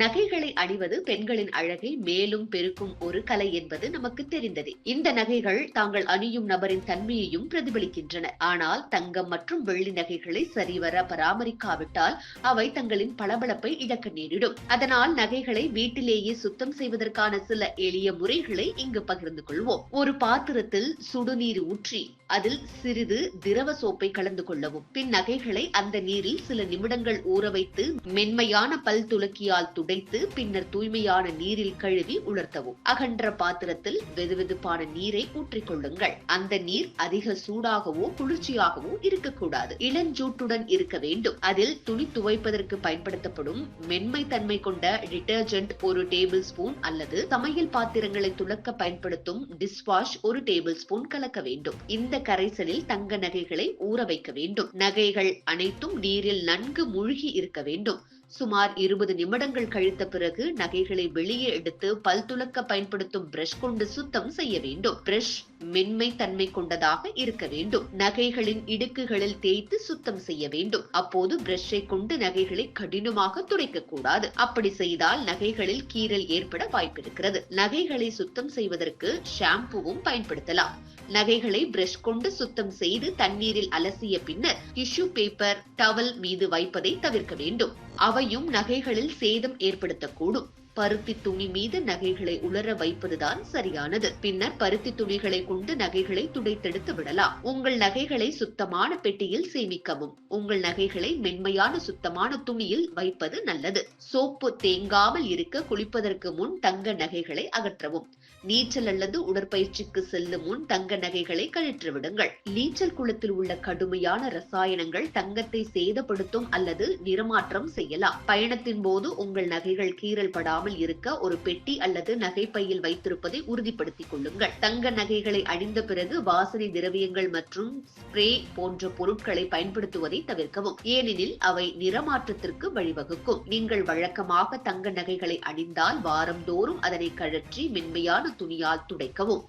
நகைகளை அணிவது பெண்களின் அழகை மேலும் பெருக்கும் ஒரு கலை என்பது நமக்கு தெரிந்ததே. இந்த நகைகள் தாங்கள் அணியும் நபரின் தன்மையையும் பிரதிபலிக்கின்றன. ஆனால் தங்கம் மற்றும் வெள்ளி நகைகளை சரிவர பராமரிக்காவிட்டால் அவை தங்களின் பளபளப்பை இழக்க நேரிடும். அதனால் நகைகளை வீட்டிலேயே சுத்தம் செய்வதற்கான சில எளிய முறைகளை இங்கு பகிர்ந்து கொள்வோம். ஒரு பாத்திரத்தில் சுடுநீர் ஊற்றி அதில் சிறிது திரவ சோப்பை கலந்து கொள்ளவும். பின் நகைகளை அந்த நீரில் சில நிமிடங்கள் ஊற வைத்து மென்மையான பல் துலக்கியால் உடைத்து பின்னர் தூய்மையான நீரில் கழுவி உலர்த்தவும். அகன்ற பாத்திரத்தில் வெதுவெதுப்பான நீரை ஊற்றிக் கொள்ளுங்கள் அந்த நீர் அதிக சூடாகவோ குளிர்ச்சியாகவோ இருக்கக்கூடாது. இளஞ்சூட்டுடன் இருக்க வேண்டும். அதில் துணி துவைப்பதற்கு பயன்படுத்தப்படும் மென்மை தன்மை கொண்ட டிட்டர்ஜென்ட் ஒரு டேபிள் ஸ்பூன் அல்லது சமையல் பாத்திரங்களை துலக்க பயன்படுத்தும் டிஷ்வாஷ் ஒரு டேபிள் ஸ்பூன் கலக்க வேண்டும். இந்த கரைசலில் தங்க நகைகளை ஊற வைக்க வேண்டும். நகைகள் அனைத்தும் நீரில் நன்கு மூழ்கி இருக்க வேண்டும். சுமார் இருபது நிமிடங்கள் கழித்த பிறகு நகைகளை வெளியே எடுத்து பல் துலக்க பயன்படுத்தும் பிரஷ் கொண்டு சுத்தம் செய்ய வேண்டும். பிரஷ் மென்மை தன்மை கொண்டதாக இருக்க வேண்டும். நகைகளின் இடுக்குகளில் தேய்த்து சுத்தம் செய்ய வேண்டும். அப்போது பிரஷை கொண்டு நகைகளை கடினமாக துடைக்க கூடாது அப்படி செய்தால் நகைகளில் கீறல் ஏற்பட வாய்ப்பிருக்கிறது. நகைகளை சுத்தம் செய்வதற்கு ஷாம்புவும் பயன்படுத்தலாம். நகைகளை பிரஷ் கொண்டு சுத்தம் செய்து தண்ணீரில் அலசிய பின்னர் டிஷ்யூ பேப்பர் டவல் மீது வைப்பதை தவிர்க்க வேண்டும். அவையும் நகைகளில் சேதம் ஏற்படுத்தக்கூடும். பருத்தி துணி மீது நகைகளை உலர வைப்பதுதான் சரியானது. பின்னர் பருத்தி துணிகளை கொண்டு நகைகளை துடைத்தெடுத்து விடலாம். உங்கள் நகைகளை சுத்தமான பெட்டியில் சேமிக்கவும். உங்கள் நகைகளை மென்மையான சுத்தமான துணியில் வைப்பது நல்லது. சோப்பு தேங்காமல் இருக்க குளிப்பதற்கு முன் தங்க நகைகளை அகற்றவும். நீச்சல் அல்லது உடற்பயிற்சிக்கு செல்லும் முன் தங்க நகைகளை கழற்றி விடுங்கள். நீச்சல் குளத்தில் உள்ள கடுமையான ரசாயனங்கள் தங்கத்தை சேதப்படுத்தும் அல்லது நிறமாற்றம் செய்யலாம். பயணத்தின் போது உங்கள் நகைகள் கீறல் படாமல் இருக்க ஒரு பெட்டி அல்லது நகைப்பையில் வைத்திருப்பதை உறுதிப்படுத்திக் கொள்ளுங்கள். தங்க நகைகளை அணிந்த பிறகு வாசனை திரவியங்கள் மற்றும் ஸ்ப்ரே போன்ற பொருட்களை பயன்படுத்துவதை தவிர்க்கவும். ஏனெனில் அவை நிறமாற்றத்திற்கு வழிவகுக்கும். நீங்கள் வழக்கமாக தங்க நகைகளை அணிந்தால் வாரந்தோறும் அதனை கழற்றி மென்மையான துணியால் துடைக்கவும்.